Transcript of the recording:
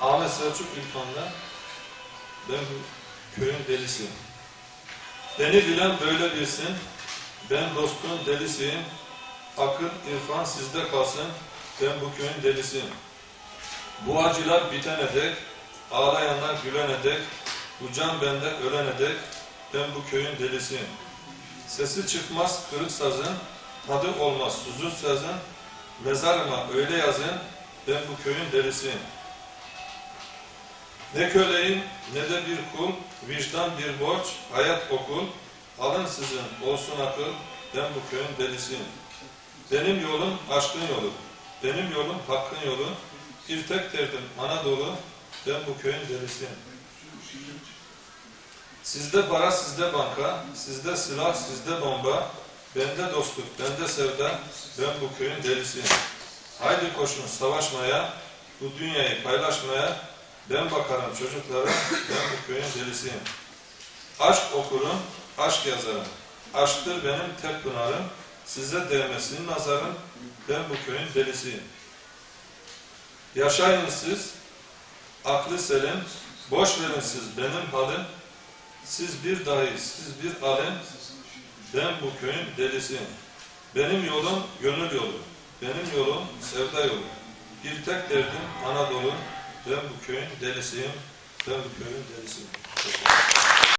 Ahmet Selçuk İlkan'la ben bu köyün delisiyim. Beni bilen böyle bilsin, ben dostun delisiyim. Akıl, irfan sizde kalsın, ben bu köyün delisiyim. Bu acılar bitene dek, ağlayanlar gülene dek, bu can bende ölene dek, ben bu köyün delisiyim. Sesi çıkmaz kırık sazın, tadı olmaz susuz sazın, mezarıma öyle yazın, ben bu köyün delisiyim. Ne köleyim ne de bir kul, vicdan bir borç, hayat okul, alın sizin olsun akıl, ben bu köyün delisiyim. Benim yolum aşkın yolu, benim yolum hakkın yolu, bir tek derdim Anadolu, ben bu köyün delisiyim. Sizde para, sizde banka, sizde silah, sizde bomba, bende dostluk, bende sevda, ben bu köyün delisiyim. Haydi koşun savaşmaya, bu dünyayı paylaşmaya, ben bakarım çocuklara, ben bu köyün delisiyim. Aşk okurum, aşk yazarım. Aşktır benim tek pınarım, size değmesin nazarım, ben bu köyün delisiyim. Yaşayın siz, aklı selim, boş verin siz benim halim, siz bir dahi, siz bir alim, ben bu köyün delisiyim. Benim yolum gönül yolu, benim yolum sevda yolu. Bir tek derdim Anadolu, ben bu köyün delisiyim, ben bu köyün delisiyim.